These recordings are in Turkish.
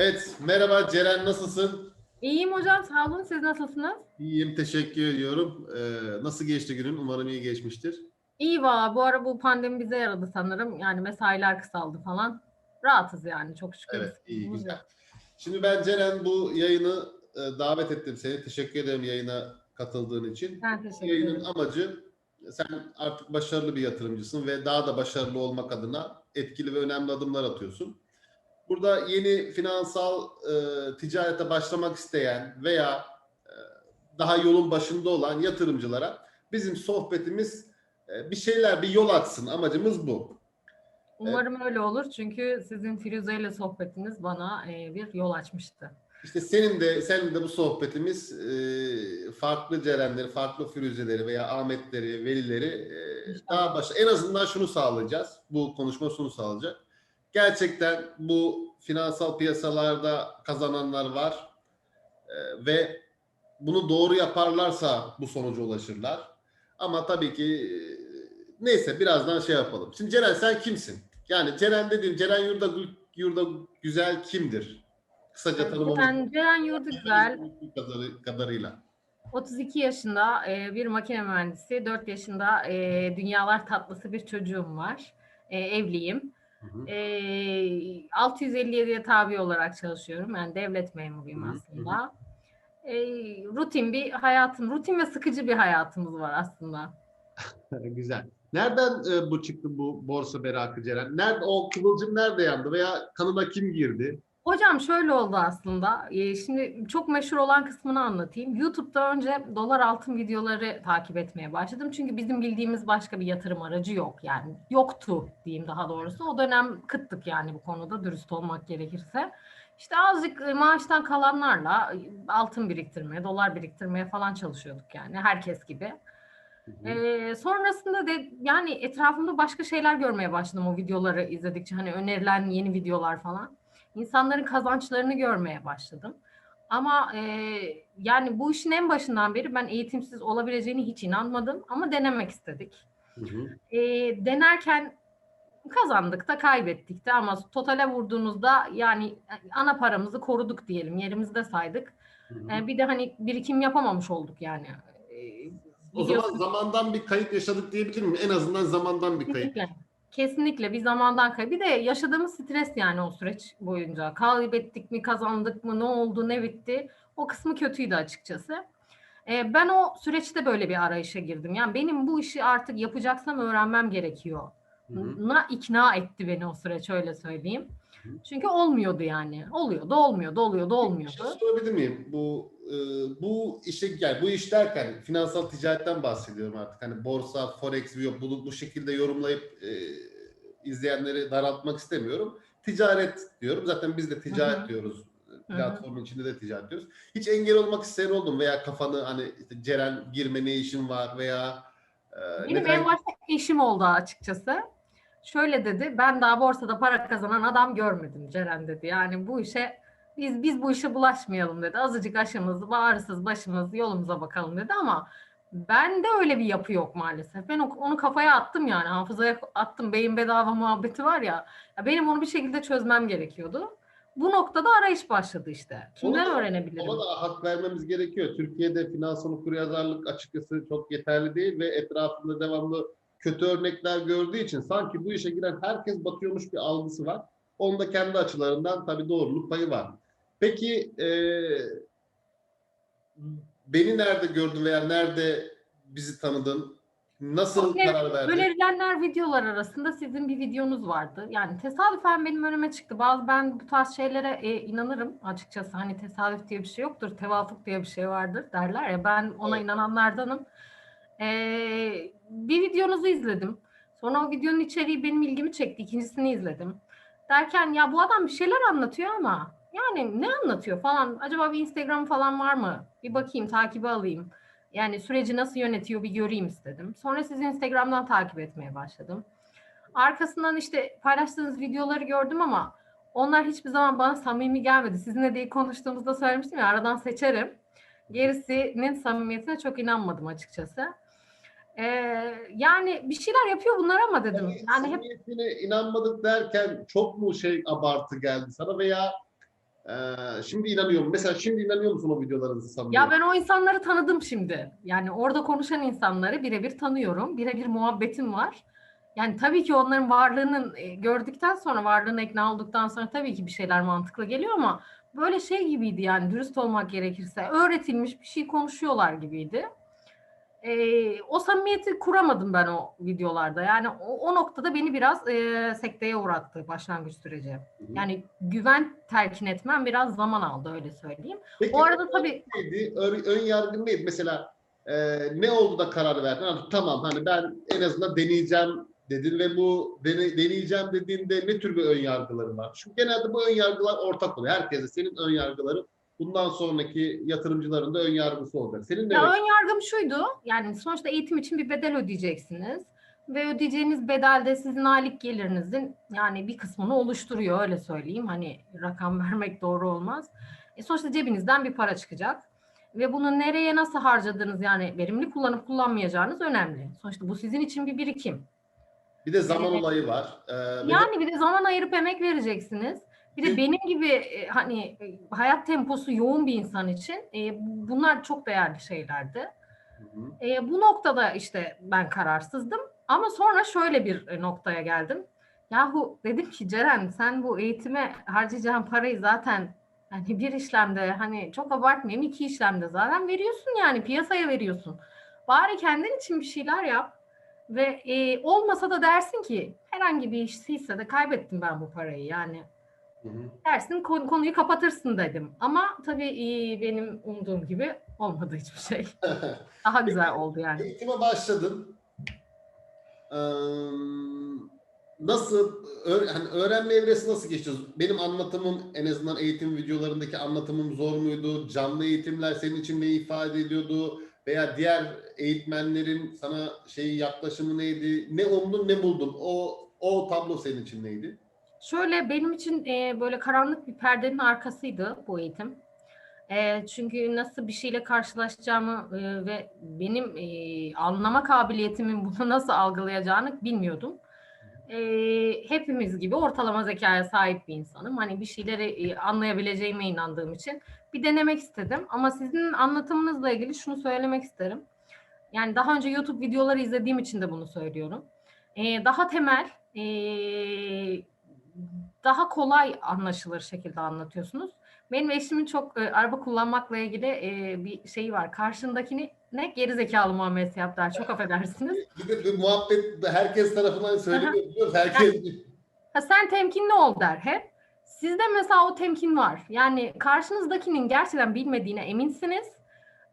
Evet, merhaba Ceren nasılsın? İyiyim hocam sağ olun. Siz nasılsınız? İyiyim, teşekkür ediyorum. Ee, nasıl geçti günün? Umarım iyi geçmiştir. İyi valla bu ara bu pandemi bize yaradı sanırım. Yani mesailer kısaldı falan. Rahatız yani çok şükür. Evet, iyi, güzel. yok. Şimdi ben Ceren bu yayını e, davet ettim seni. Teşekkür ederim yayına katıldığın için. Ben teşekkür yayının ederim. amacı sen artık başarılı bir yatırımcısın ve daha da başarılı olmak adına etkili ve önemli adımlar atıyorsun. Burada yeni finansal e, ticarete başlamak isteyen veya e, daha yolun başında olan yatırımcılara bizim sohbetimiz e, bir şeyler, bir yol açsın. Amacımız bu. Umarım öyle olur çünkü sizin Firuze ile sohbetiniz bana e, bir yol açmıştı. İşte senin de senin de bu sohbetimiz e, farklı Cerenleri, farklı Firuzeleri veya Ahmetleri, Velileri e, İnşallah. daha başa en azından şunu sağlayacağız. Bu konuşma şunu sağlayacak. Gerçekten bu finansal piyasalarda kazananlar var E, ve bunu doğru yaparlarsa bu sonuca ulaşırlar. Ama tabii ki e, neyse birazdan şey yapalım. Şimdi Ceren sen kimsin? Yani Ceren dediğim Ceren Yurda, Yurda Güzel kimdir? Kısaca tanımamız Ben Ceren Yurdugüzel, kadarı- kadarıyla. 32 yaşında e, bir makine mühendisi, 4 yaşında e, dünyalar tatlısı bir çocuğum var. E, evliyim. Hı hı. E, 657'ye tabi olarak çalışıyorum. Yani devlet memuruyum Hı hı, aslında. E, rutin bir hayatım, rutin ve sıkıcı bir hayatımız var aslında. Güzel. Nereden e, bu çıktı bu borsa merakı Ceren? Nerede o kıvılcım nerede yandı veya kanına kim girdi? Hocam şöyle oldu aslında. E, şimdi çok meşhur olan kısmını anlatayım. YouTube'da önce dolar altın videoları takip etmeye başladım. Çünkü bizim bildiğimiz başka bir yatırım aracı yok. Yani yoktu diyeyim daha doğrusu. O dönem kıttık yani bu konuda dürüst olmak gerekirse. İşte azıcık e, maaştan kalanlarla e, altın biriktirmeye, dolar biriktirmeye falan çalışıyorduk yani herkes gibi. Ee, sonrasında de yani etrafımda başka şeyler görmeye başladım o videoları izledikçe hani önerilen yeni videolar falan. İnsanların kazançlarını görmeye başladım. Ama e, yani bu işin en başından beri ben eğitimsiz olabileceğini hiç inanmadım ama denemek istedik. Hı hı. E, denerken kazandık da kaybettik de ama totale vurduğunuzda yani ana paramızı koruduk diyelim yerimizde saydık. Hı hı. E, bir de hani birikim yapamamış olduk yani. E, O zaman zamandan bir kayıp yaşadık diyebilir miyim? En azından zamandan bir kayıp. Kesinlikle. Kesinlikle bir zamandan kay. Bir de yaşadığımız stres yani o süreç boyunca. Kaybettik mi, kazandık mı, ne oldu, ne bitti? O kısmı kötüydü açıkçası. Ee, ben o süreçte böyle bir arayışa girdim. Yani benim bu işi artık yapacaksam öğrenmem gerekiyor. Hı hı. Na ikna etti beni o süreç öyle söyleyeyim. Hı. Çünkü olmuyordu yani. Oluyordu, olmuyordu, oluyordu, Bir şey olmuyordu. sorabilir miyim? Bu bu işe yani bu iş derken finansal ticaretten bahsediyorum artık. Hani borsa, forex bu, bu şekilde yorumlayıp e, izleyenleri daraltmak istemiyorum. Ticaret diyorum. Zaten biz de ticaret Hı hı. diyoruz. Platformun içinde de ticaret diyoruz. Hiç engel olmak isteyen oldu mu? Veya kafanı hani işte Ceren girme ne işin var veya e, Benim neden- en başta eşim oldu açıkçası. Şöyle dedi, ben daha borsada para kazanan adam görmedim Ceren dedi. Yani bu işe biz biz bu işe bulaşmayalım dedi. Azıcık aşımız, bağrısız başımız yolumuza bakalım dedi ama bende öyle bir yapı yok maalesef. Ben onu kafaya attım yani hafızaya attım. Beyin bedava muhabbeti var ya. ya benim onu bir şekilde çözmem gerekiyordu. Bu noktada arayış başladı işte. Kimden Ona da- öğrenebilirim? Ona da hak vermemiz gerekiyor. Türkiye'de finansal okuryazarlık açıkçası çok yeterli değil ve etrafında devamlı kötü örnekler gördüğü için sanki bu işe giren herkes batıyormuş bir algısı var. Onda kendi açılarından tabii doğruluk payı var. Peki eee, beni nerede gördün veya nerede bizi tanıdın? Nasıl Öyle- karar verdin? Önerilenler videolar arasında sizin bir videonuz vardı. Yani tesadüfen benim önüme çıktı. Bazı ben bu tarz şeylere e, inanırım açıkçası. Hani tesadüf diye bir şey yoktur, tevafuk diye bir şey vardır derler ya. Ben ona Evet. inananlardanım. Ee, bir videonuzu izledim. Sonra o videonun içeriği benim ilgimi çekti. İkincisini izledim. Derken ya bu adam bir şeyler anlatıyor ama yani ne anlatıyor falan. Acaba bir Instagram falan var mı? Bir bakayım, takibi alayım. Yani süreci nasıl yönetiyor bir göreyim istedim. Sonra sizi Instagram'dan takip etmeye başladım. Arkasından işte paylaştığınız videoları gördüm ama onlar hiçbir zaman bana samimi gelmedi. Sizinle de konuştuğumuzda söylemiştim ya aradan seçerim. Gerisinin samimiyetine çok inanmadım açıkçası. Ee, yani bir şeyler yapıyor bunlar ama dedim. Yani Yani hep inanmadık derken çok mu şey abartı geldi sana veya Ee, şimdi inanıyorum. Mesela şimdi inanıyor musun o videolarınızı samimi? Ya ben o insanları tanıdım şimdi. Yani orada konuşan insanları birebir tanıyorum. Birebir muhabbetim var. Yani tabii ki onların varlığının e, gördükten sonra, varlığına ikna olduktan sonra tabii ki bir şeyler mantıklı geliyor ama böyle şey gibiydi yani dürüst olmak gerekirse. Öğretilmiş bir şey konuşuyorlar gibiydi. Ee, o samimiyeti kuramadım ben o videolarda. Yani o, o noktada beni biraz e, sekteye uğrattı başlangıç süreci. Hı hı. Yani güven telkin etmem biraz zaman aldı öyle söyleyeyim. Peki, O arada tabii neydi? Ön, ön yargın neydi? Mesela e, ne oldu da karar verdin? Hani, tamam hani ben en azından deneyeceğim dedin ve bu dene- deneyeceğim dediğinde ne tür bir ön yargıların var? Çünkü genelde bu ön yargılar ortak oluyor. Herkese senin ön yargıların bundan sonraki yatırımcıların da ön yargısı olacak. Senin de Ya ön yargım şuydu. Yani sonuçta eğitim için bir bedel ödeyeceksiniz. Ve ödeyeceğiniz bedel de sizin aylık gelirinizin yani bir kısmını oluşturuyor öyle söyleyeyim. Hani rakam vermek doğru olmaz. E sonuçta cebinizden bir para çıkacak. Ve bunu nereye nasıl harcadığınız yani verimli kullanıp kullanmayacağınız önemli. Sonuçta bu sizin için bir birikim. bir de zaman Evet. olayı var. Ee, Yani bir de zaman ayırıp emek vereceksiniz. Bir de benim gibi e, hani e, hayat temposu yoğun bir insan için e, bunlar çok değerli şeylerdi. Hı hı. E, bu noktada işte ben kararsızdım. Ama sonra şöyle bir e, noktaya geldim. Yahu dedim ki Ceren sen bu eğitime harcayacağın parayı zaten hani bir işlemde hani çok abartmayayım iki işlemde zaten veriyorsun yani piyasaya veriyorsun. Bari kendin için bir şeyler yap. Ve e, olmasa da dersin ki herhangi bir iş hisse de kaybettim ben bu parayı yani. Hı hı. Dersin konu- konuyu kapatırsın dedim. Ama tabii benim umduğum gibi olmadı hiçbir şey. Daha güzel oldu yani. Eğitime başladın. Ee, nasıl hani öğrenme evresi nasıl geçti? Benim anlatımım en azından eğitim videolarındaki anlatımım zor muydu? Canlı eğitimler senin için ne ifade ediyordu? Veya diğer eğitmenlerin sana şeyi yaklaşımı neydi? Ne umdun ne buldun? O o tablo senin için neydi? Şöyle benim için e, böyle karanlık bir perdenin arkasıydı bu eğitim. E, çünkü nasıl bir şeyle karşılaşacağımı e, ve benim e, anlama kabiliyetimin bunu nasıl algılayacağını bilmiyordum. E, hepimiz gibi ortalama zekaya sahip bir insanım. Hani bir şeyleri e, anlayabileceğime inandığım için bir denemek istedim. Ama sizin anlatımınızla ilgili şunu söylemek isterim. Yani daha önce YouTube videoları izlediğim için de bunu söylüyorum. E, daha temel, e, daha kolay anlaşılır şekilde anlatıyorsunuz. Benim eşimin çok e, araba kullanmakla ilgili e, bir şeyi var. Karşındakini ne geri zekalı muamelesi yap der. Çok affedersiniz. Bir de bir muhabbet herkes tarafından söyleniyor. Herkes Ha, sen temkinli ol der hep. Sizde mesela o temkin var. Yani karşınızdakinin gerçekten bilmediğine eminsiniz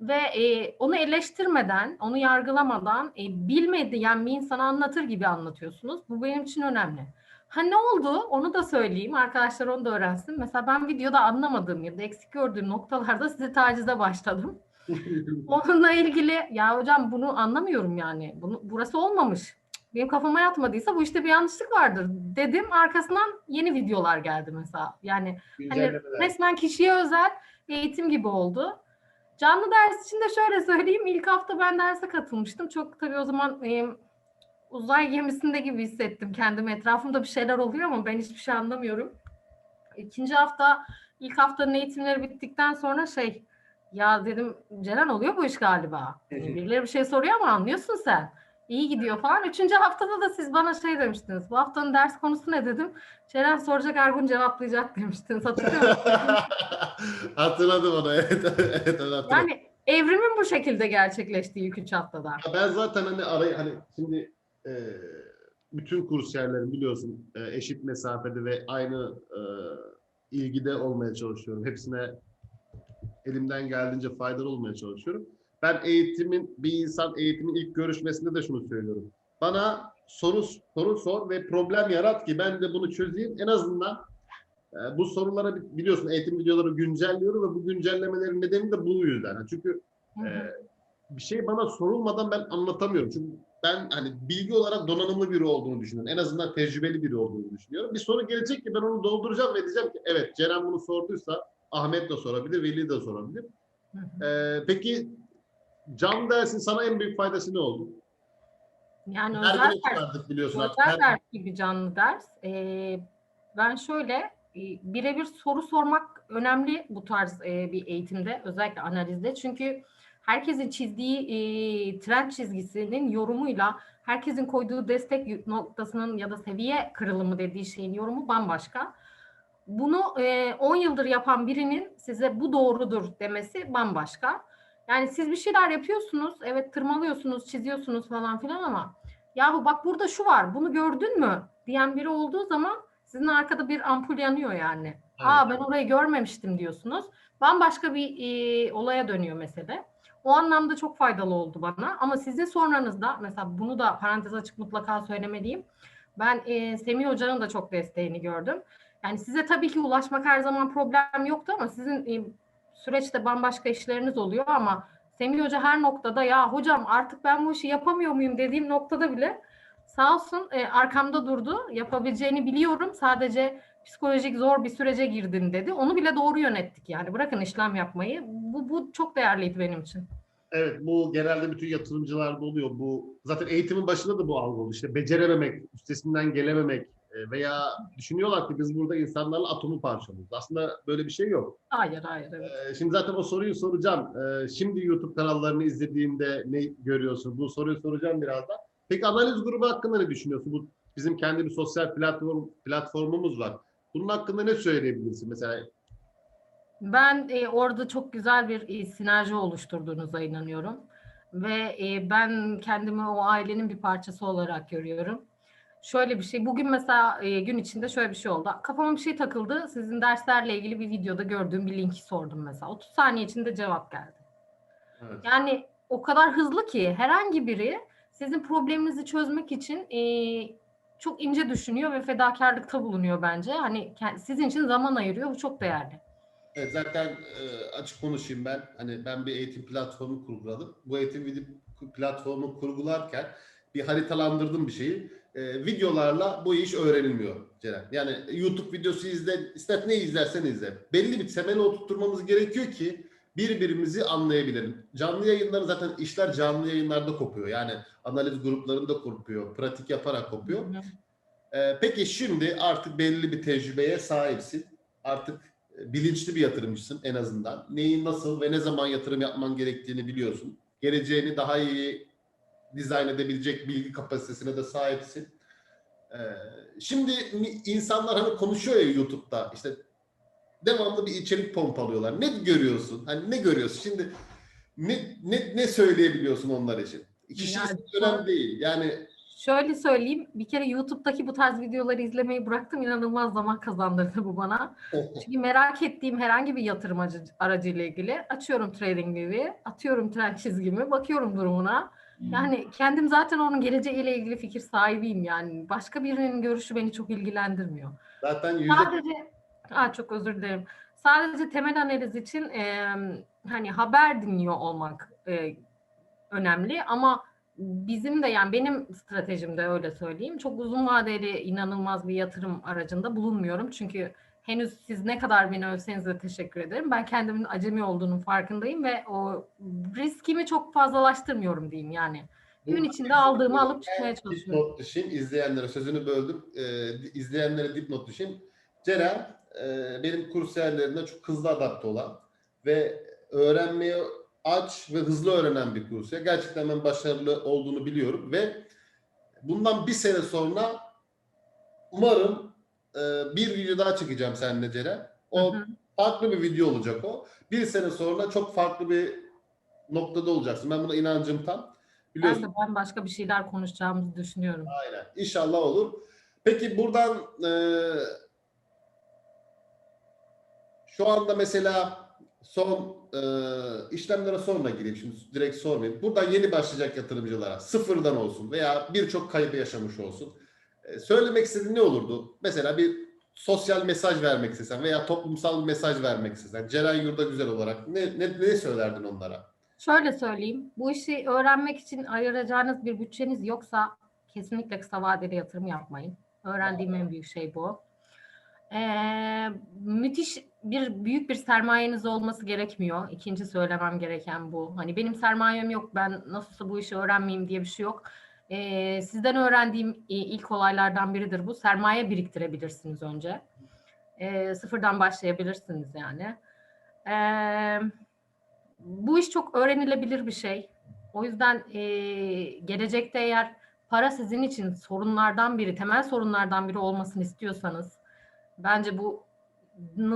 ve e, onu eleştirmeden, onu yargılamadan e, bilmeyen bir insana anlatır gibi anlatıyorsunuz. Bu benim için önemli. Ha ne oldu? Onu da söyleyeyim. Arkadaşlar onu da öğrensin. Mesela ben videoda anlamadığım ya da eksik gördüğüm noktalarda size tacize başladım. Onunla ilgili ya hocam bunu anlamıyorum yani. Bunu burası olmamış. Benim kafama yatmadıysa bu işte bir yanlışlık vardır dedim. Arkasından yeni videolar geldi mesela. Yani hani resmen kişiye özel eğitim gibi oldu. Canlı ders için de şöyle söyleyeyim. İlk hafta ben derse katılmıştım. Çok tabii o zaman e, uzay gemisinde gibi hissettim kendimi. Etrafımda bir şeyler oluyor ama ben hiçbir şey anlamıyorum. İkinci hafta, ilk haftanın eğitimleri bittikten sonra şey, ya dedim Ceren oluyor bu iş galiba. Birileri bir şey soruyor ama anlıyorsun sen. İyi gidiyor falan. Üçüncü haftada da siz bana şey demiştiniz. Bu haftanın ders konusu ne dedim. Ceren soracak Ergun cevaplayacak demiştiniz. Hatırlıyor musunuz? Hatırladım onu. Evet, evet, evet hatırladım. yani evrimin bu şekilde gerçekleştiği ilk üç haftada. Ya Ben zaten hani arayı hani şimdi e, bütün kursiyerlerin biliyorsun e, eşit mesafede ve aynı e, ilgide olmaya çalışıyorum. Hepsine elimden geldiğince faydalı olmaya çalışıyorum. Ben eğitimin bir insan eğitimin ilk görüşmesinde de şunu söylüyorum. Bana soru soru sor ve problem yarat ki ben de bunu çözeyim. En azından e, bu sorulara bi- biliyorsun eğitim videoları güncelliyorum ve bu güncellemelerin nedeni de bu yüzden. Çünkü ee, bir şey bana sorulmadan ben anlatamıyorum. Çünkü ben hani bilgi olarak donanımlı biri olduğunu düşünüyorum. En azından tecrübeli biri olduğunu düşünüyorum. Bir soru gelecek ki ben onu dolduracağım ve diyeceğim ki evet Ceren bunu sorduysa Ahmet de sorabilir, Veli de sorabilir. Ee, peki can dersin sana en büyük faydası ne oldu? Yani özel ders biliyorsun. artık. Özel Her- ders gibi canlı ders. Ee, ben şöyle e, birebir soru sormak önemli bu tarz e, bir eğitimde özellikle analizde. Çünkü herkesin çizdiği e, trend çizgisinin yorumuyla herkesin koyduğu destek noktasının ya da seviye kırılımı dediği şeyin yorumu bambaşka. Bunu e, 10 yıldır yapan birinin size bu doğrudur demesi bambaşka. Yani siz bir şeyler yapıyorsunuz, evet tırmalıyorsunuz, çiziyorsunuz falan filan ama yahu bak burada şu var, bunu gördün mü diyen biri olduğu zaman sizin arkada bir ampul yanıyor yani. Aa ben orayı görmemiştim diyorsunuz. Bambaşka bir e, olaya dönüyor mesele. O anlamda çok faydalı oldu bana. Ama sizin sonranızda mesela bunu da parantez açık mutlaka söylemeliyim. Ben e, Semih Hoca'nın da çok desteğini gördüm. Yani size tabii ki ulaşmak her zaman problem yoktu ama sizin e, süreçte bambaşka işleriniz oluyor ama Semih Hoca her noktada ya hocam artık ben bu işi yapamıyor muyum dediğim noktada bile sağ olsun e, arkamda durdu. Yapabileceğini biliyorum. Sadece psikolojik zor bir sürece girdin dedi. Onu bile doğru yönettik yani. Bırakın işlem yapmayı. Bu, bu çok değerliydi benim için. Evet bu genelde bütün yatırımcılarda oluyor. Bu zaten eğitimin başında da bu algı oldu. İşte becerememek, üstesinden gelememek e, veya düşünüyorlar ki biz burada insanlarla atomu parçalıyoruz. Aslında böyle bir şey yok. Hayır hayır evet. Ee, Şimdi zaten o soruyu soracağım. Ee, Şimdi YouTube kanallarını izlediğinde ne görüyorsun? Bu soruyu soracağım birazdan. Peki analiz grubu hakkında ne düşünüyorsun? Bu bizim kendi bir sosyal platform platformumuz var. Bunun hakkında ne söyleyebilirsin? Mesela Ben e, orada çok güzel bir e, sinerji oluşturduğunuza inanıyorum. Ve e, ben kendimi o ailenin bir parçası olarak görüyorum. Şöyle bir şey, bugün mesela e, gün içinde şöyle bir şey oldu. Kafama bir şey takıldı. Sizin derslerle ilgili bir videoda gördüğüm bir linki sordum mesela. 30 saniye içinde cevap geldi. evet. Yani o kadar hızlı ki herhangi biri sizin probleminizi çözmek için e, çok ince düşünüyor ve fedakarlıkta bulunuyor bence. Hani sizin için zaman ayırıyor. Bu çok değerli. Evet, zaten e, açık konuşayım ben. Hani ben bir eğitim platformu kurguladım. Bu eğitim platformu kurgularken bir haritalandırdım bir şeyi. E, videolarla bu iş öğrenilmiyor Ceren. Yani YouTube videosu izle, ister ne izlersen izle. Belli bir temeli oturtturmamız gerekiyor ki birbirimizi anlayabilelim. Canlı yayınları zaten işler canlı yayınlarda kopuyor. Yani analiz gruplarında kopuyor. Pratik yaparak kopuyor. Ee, peki şimdi artık belli bir tecrübeye sahipsin. Artık e, bilinçli bir yatırımcısın en azından. Neyi nasıl ve ne zaman yatırım yapman gerektiğini biliyorsun. Geleceğini daha iyi dizayn edebilecek bilgi kapasitesine de sahipsin. Ee, şimdi insanlar hani konuşuyor ya YouTube'da işte devamlı bir içerik pompalıyorlar. Ne görüyorsun? Hani ne görüyorsun? Şimdi ne ne ne söyleyebiliyorsun onlar için? Kişi Yani önemli değil. Yani Şöyle söyleyeyim, bir kere YouTube'daki bu tarz videoları izlemeyi bıraktım. İnanılmaz zaman kazandırdı bu bana. Çünkü merak ettiğim herhangi bir yatırım aracı, aracıyla ilgili açıyorum TradingView'i, atıyorum trend çizgimi, bakıyorum durumuna. Yani kendim zaten onun geleceğiyle ilgili fikir sahibiyim yani. Başka birinin görüşü beni çok ilgilendirmiyor. zaten yüzde Sadece, Aa, çok özür dilerim. Sadece temel analiz için e, hani haber dinliyor olmak e, önemli ama bizim de yani benim stratejimde öyle söyleyeyim. Çok uzun vadeli inanılmaz bir yatırım aracında bulunmuyorum. Çünkü henüz siz ne kadar beni övseniz de teşekkür ederim. Ben kendimin acemi olduğunun farkındayım ve o riskimi çok fazlalaştırmıyorum diyeyim yani. Gün içinde aldığımı alıp çıkmaya çalışıyorum. Dipnot düşeyim. izleyenlere sözünü böldüm. Ee, izleyenlere dipnot düşeyim. Ceren e, benim kursiyerlerimde çok hızlı adapte olan ve öğrenmeye aç ve hızlı öğrenen bir kursiyer. Gerçekten ben başarılı olduğunu biliyorum ve bundan bir sene sonra umarım e, bir video daha çekeceğim seninle Ceren. O Hı hı. farklı bir video olacak o. Bir sene sonra çok farklı bir noktada olacaksın. Ben buna inancım tam. Ben Biliyorsun. de ben başka bir şeyler konuşacağımızı düşünüyorum. Aynen. İnşallah olur. Peki buradan e, şu anda mesela son e, işlemlere sonra gireyim. Şimdi direkt sormayayım. Buradan yeni başlayacak yatırımcılara sıfırdan olsun veya birçok kaybı yaşamış olsun. E, söylemek istediğin ne olurdu? Mesela bir sosyal mesaj vermek istesen veya toplumsal bir mesaj vermek istesen Ceren Yurda Güzel olarak ne, ne, ne söylerdin onlara? Şöyle söyleyeyim, bu işi öğrenmek için ayıracağınız bir bütçeniz yoksa kesinlikle kısa vadeli yatırım yapmayın. Öğrendiğim en büyük şey bu. Ee, müthiş bir büyük bir sermayeniz olması gerekmiyor. İkinci söylemem gereken bu. Hani benim sermayem yok, ben nasılsa bu işi öğrenmeyeyim diye bir şey yok. Ee, sizden öğrendiğim e, ilk olaylardan biridir bu. Sermaye biriktirebilirsiniz önce. E, sıfırdan başlayabilirsiniz yani. E, bu iş çok öğrenilebilir bir şey. O yüzden e, gelecekte eğer para sizin için sorunlardan biri, temel sorunlardan biri olmasını istiyorsanız bence bunu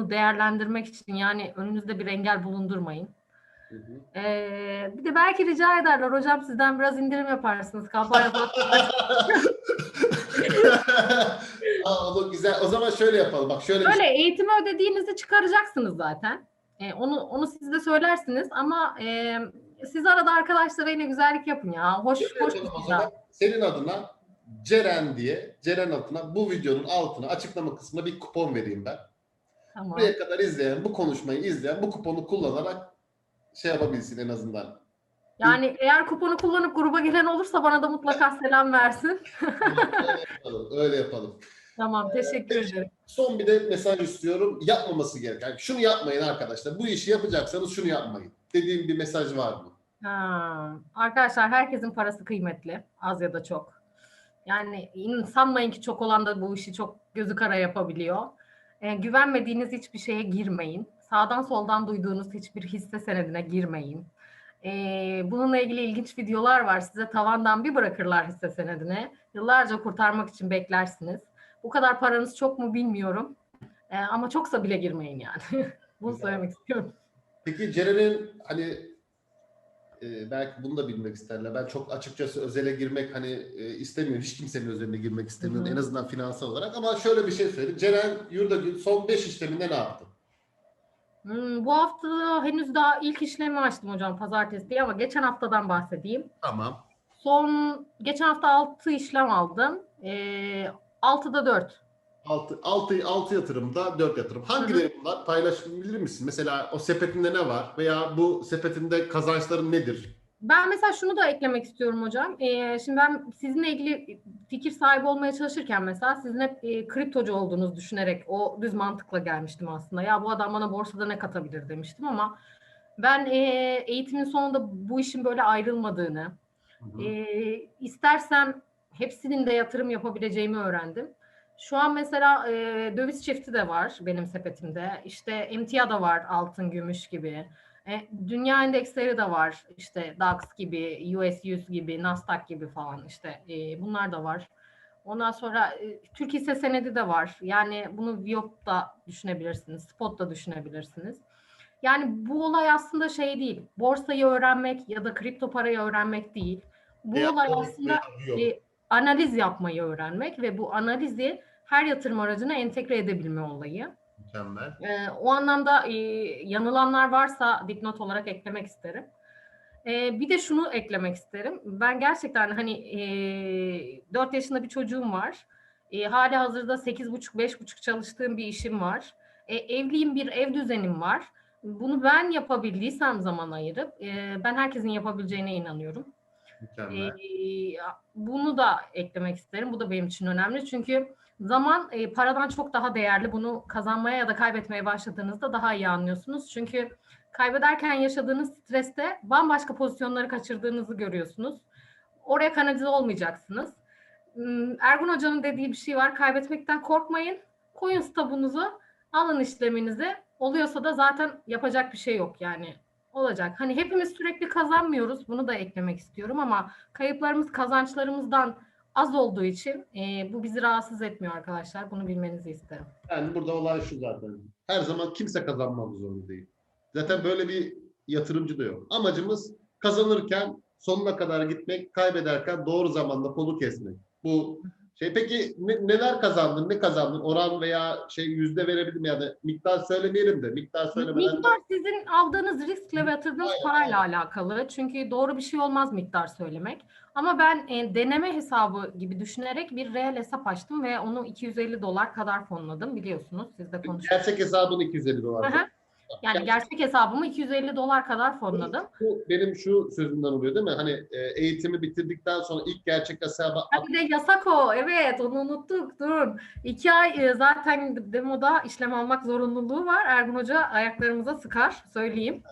değerlendirmek için yani önünüzde bir engel bulundurmayın. Hı hı. Ee, bir de belki rica ederler hocam sizden biraz indirim yaparsınız kampanya Aa, o güzel. O zaman şöyle yapalım. Bak şöyle Böyle eğitimi ödediğinizi çıkaracaksınız zaten. Ee, onu onu siz de söylersiniz ama e, siz arada arkadaşlara yine güzellik yapın ya. Hoş Şöyle hoş o şey. zaman. Senin adına Ceren diye, Ceren adına bu videonun altına açıklama kısmına bir kupon vereyim ben. Tamam. Buraya kadar izleyen, bu konuşmayı izleyen bu kuponu kullanarak şey yapabilsin en azından. Yani eğer kuponu kullanıp gruba giren olursa bana da mutlaka selam versin. öyle yapalım. Öyle yapalım. Tamam teşekkür ederim. Son bir de mesaj istiyorum. Yapmaması gereken. Şunu yapmayın arkadaşlar. Bu işi yapacaksanız şunu yapmayın. Dediğim bir mesaj var mı? Ha, arkadaşlar herkesin parası kıymetli. Az ya da çok. Yani sanmayın ki çok olan da bu işi çok gözü kara yapabiliyor. Ee, güvenmediğiniz hiçbir şeye girmeyin. Sağdan soldan duyduğunuz hiçbir hisse senedine girmeyin. Ee, bununla ilgili ilginç videolar var. Size tavandan bir bırakırlar hisse senedine. Yıllarca kurtarmak için beklersiniz. Bu kadar paranız çok mu bilmiyorum. Ee, ama çoksa bile girmeyin yani. Bunu söylemek istiyorum. Peki Ceren'in hani e, belki bunu da bilmek isterler. Ben çok açıkçası özele girmek hani e, istemiyorum. Hiç kimsenin özeline girmek istemiyorum. Hı hı. En azından finansal olarak. Ama şöyle bir şey söyleyeyim. Ceren Yurdagül son 5 işleminde ne yaptı? Hmm, bu hafta henüz daha ilk işlemi açtım hocam pazartesi diye ama geçen haftadan bahsedeyim. Tamam. Son geçen hafta 6 işlem aldım. Ee, 6'da 4. 6, 6, 6 yatırımda 4 yatırım. Hangileri bunlar? Paylaşabilir misin? Mesela o sepetinde ne var? Veya bu sepetinde kazançların nedir? Ben mesela şunu da eklemek istiyorum hocam. Ee, şimdi ben sizinle ilgili fikir sahibi olmaya çalışırken mesela sizin hep e, kriptocu olduğunuzu düşünerek o düz mantıkla gelmiştim aslında. Ya bu adam bana borsada ne katabilir demiştim ama ben e, eğitimin sonunda bu işin böyle ayrılmadığını, Hı hı. E, istersem hepsinin de yatırım yapabileceğimi öğrendim. Şu an mesela e, döviz çifti de var benim sepetimde. İşte emtia da var altın, gümüş gibi. E, dünya endeksleri de var. İşte DAX gibi, US 100 gibi, Nasdaq gibi falan işte e, bunlar da var. Ondan sonra e, Türk hisse senedi de var. Yani bunu Viyop da düşünebilirsiniz, Spot da düşünebilirsiniz. Yani bu olay aslında şey değil. Borsayı öğrenmek ya da kripto parayı öğrenmek değil. Bu olay aslında e, analiz yapmayı öğrenmek ve bu analizi her yatırım aracına entegre edebilme olayı. Mükemmel. Ee, o anlamda e, yanılanlar varsa dipnot olarak eklemek isterim. Ee, bir de şunu eklemek isterim. Ben gerçekten hani e, 4 yaşında bir çocuğum var. E, hali hazırda 8,5-5,5 çalıştığım bir işim var. E, evliyim bir ev düzenim var. Bunu ben yapabildiysem zaman ayırıp e, ben herkesin yapabileceğine inanıyorum. Mükemmel. Ee, bunu da eklemek isterim. Bu da benim için önemli. Çünkü zaman e, paradan çok daha değerli. Bunu kazanmaya ya da kaybetmeye başladığınızda daha iyi anlıyorsunuz. Çünkü kaybederken yaşadığınız streste bambaşka pozisyonları kaçırdığınızı görüyorsunuz. Oraya kanalize olmayacaksınız. Ergun Hoca'nın dediği bir şey var. Kaybetmekten korkmayın. Koyun stabunuzu, alın işleminizi. Oluyorsa da zaten yapacak bir şey yok yani olacak. Hani hepimiz sürekli kazanmıyoruz. Bunu da eklemek istiyorum ama kayıplarımız kazançlarımızdan az olduğu için e, bu bizi rahatsız etmiyor arkadaşlar. Bunu bilmenizi isterim. Yani burada olay şu zaten. Her zaman kimse kazanmak zorunda değil. Zaten böyle bir yatırımcı da yok. Amacımız kazanırken sonuna kadar gitmek, kaybederken doğru zamanda kolu kesmek. Bu şey peki ne- neler kazandın, ne kazandın? Oran veya şey yüzde verebilirim ya da miktar söylemeyelim de miktar söylemeden Miktar sizin aldığınız riskle ve yatırdığınız Aynen, parayla alakalı. Çünkü doğru bir şey olmaz miktar söylemek. Ama ben e, deneme hesabı gibi düşünerek bir reel hesap açtım ve onu 250 dolar kadar fonladım biliyorsunuz. Siz de konuştuk. gerçek hesabın 250 dolar. Yani gerçek hesabımı 250 dolar kadar fonladım. Bu benim şu sözümden oluyor değil mi? Hani e, eğitimi bitirdikten sonra ilk gerçek hesaba Ha bir de yasak o. Evet onu unuttuk. Durun. İki ay e, zaten demoda işlem almak zorunluluğu var. Ergun Hoca ayaklarımıza sıkar. Söyleyeyim.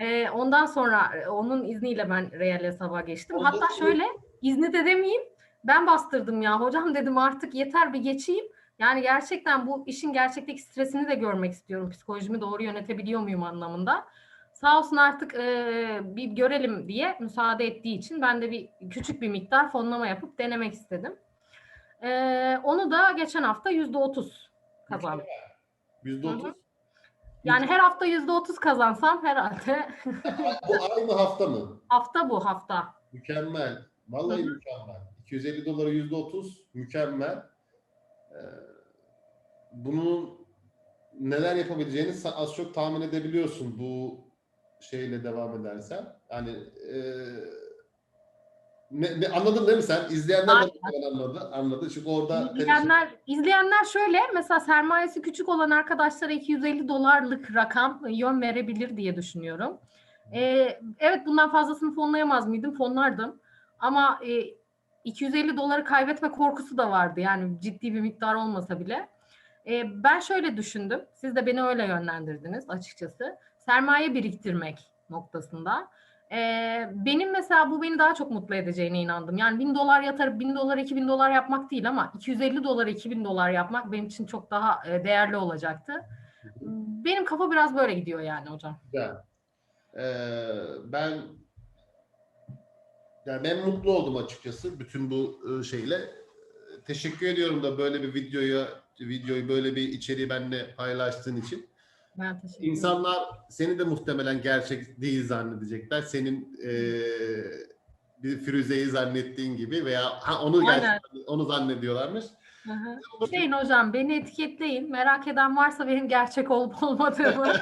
E, ondan sonra onun izniyle ben reel hesaba geçtim. Hatta şöyle izni de demeyeyim. Ben bastırdım ya. Hocam dedim artık yeter bir geçeyim. Yani gerçekten bu işin gerçekteki stresini de görmek istiyorum. Psikolojimi doğru yönetebiliyor muyum anlamında. Sağ olsun artık e, bir görelim diye müsaade ettiği için ben de bir küçük bir miktar fonlama yapıp denemek istedim. E, onu da geçen hafta yüzde otuz kazandım. Yüzde otuz. Yani her hafta yüzde otuz kazansam herhalde Bu aynı hafta mı? hafta bu hafta. Mükemmel. Vallahi Hı hı. mükemmel. 250 dolara yüzde otuz mükemmel. Ee, bunun neler yapabileceğini az çok tahmin edebiliyorsun bu şeyle devam edersen. Yani e, ne, ne- anladın değil mi sen? İzleyenler Aynen. anladı. Anladı. Çünkü orada İzleyenler, izleyenler şöyle mesela sermayesi küçük olan arkadaşlara 250 dolarlık rakam yön verebilir diye düşünüyorum. Ee, evet bundan fazlasını fonlayamaz mıydım? Fonlardım. Ama e, 250 doları kaybetme korkusu da vardı. Yani ciddi bir miktar olmasa bile. E, ben şöyle düşündüm. Siz de beni öyle yönlendirdiniz açıkçası. Sermaye biriktirmek noktasında. E, benim mesela bu beni daha çok mutlu edeceğine inandım. Yani 1000 dolar yatarıp 1000 dolar 2000 dolar yapmak değil ama 250 dolar 2000 dolar yapmak benim için çok daha e, değerli olacaktı. Benim kafa biraz böyle gidiyor yani hocam. Güzel. Ee, ben yani ben mutlu oldum açıkçası bütün bu e, şeyle. Teşekkür ediyorum da böyle bir videoyu videoyu böyle bir içeriği benimle paylaştığın için. Ben teşekkür ederim. İnsanlar seni de muhtemelen gerçek değil zannedecekler. Senin e, bir Firuze'yi zannettiğin gibi veya ha, onu Aynen. gerçekten onu zannediyorlarmış. Hı hı. Şeyin hocam beni etiketleyin. Merak eden varsa benim gerçek olup olmadığımı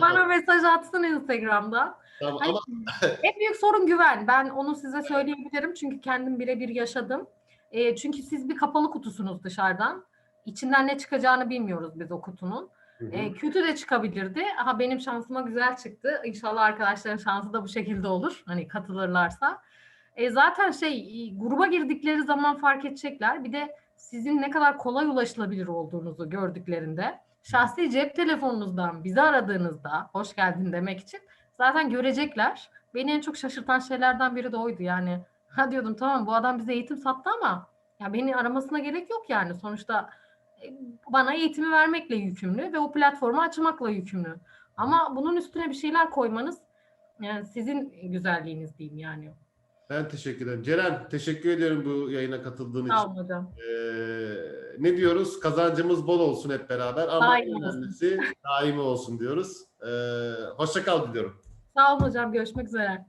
bana mesaj atsın Instagram'dan. Tamam, Hani ama en büyük sorun güven. Ben onu size söyleyebilirim çünkü kendim birebir yaşadım. E, çünkü siz bir kapalı kutusunuz dışarıdan. İçinden ne çıkacağını bilmiyoruz biz o kutunun. Hı hı. E, kötü de çıkabilirdi. Aha benim şansıma güzel çıktı. İnşallah arkadaşların şansı da bu şekilde olur. Hani katılırlarsa. E, zaten şey e, gruba girdikleri zaman fark edecekler. Bir de sizin ne kadar kolay ulaşılabilir olduğunuzu gördüklerinde şahsi cep telefonunuzdan bizi aradığınızda hoş geldin demek için zaten görecekler. Beni en çok şaşırtan şeylerden biri de oydu yani. Ha diyordum tamam bu adam bize eğitim sattı ama ya beni aramasına gerek yok yani. Sonuçta e, bana eğitimi vermekle yükümlü ve o platformu açmakla yükümlü. Ama bunun üstüne bir şeyler koymanız yani sizin güzelliğiniz diyeyim yani. ben teşekkür ederim. Ceren teşekkür ediyorum bu yayına katıldığın Sağ için. hocam. Ee, ne diyoruz? Kazancımız bol olsun hep beraber ama Daim en olsun. önemlisi daimi olsun diyoruz. Ee, hoşça kal diliyorum. Sağ olun hocam. Görüşmek üzere.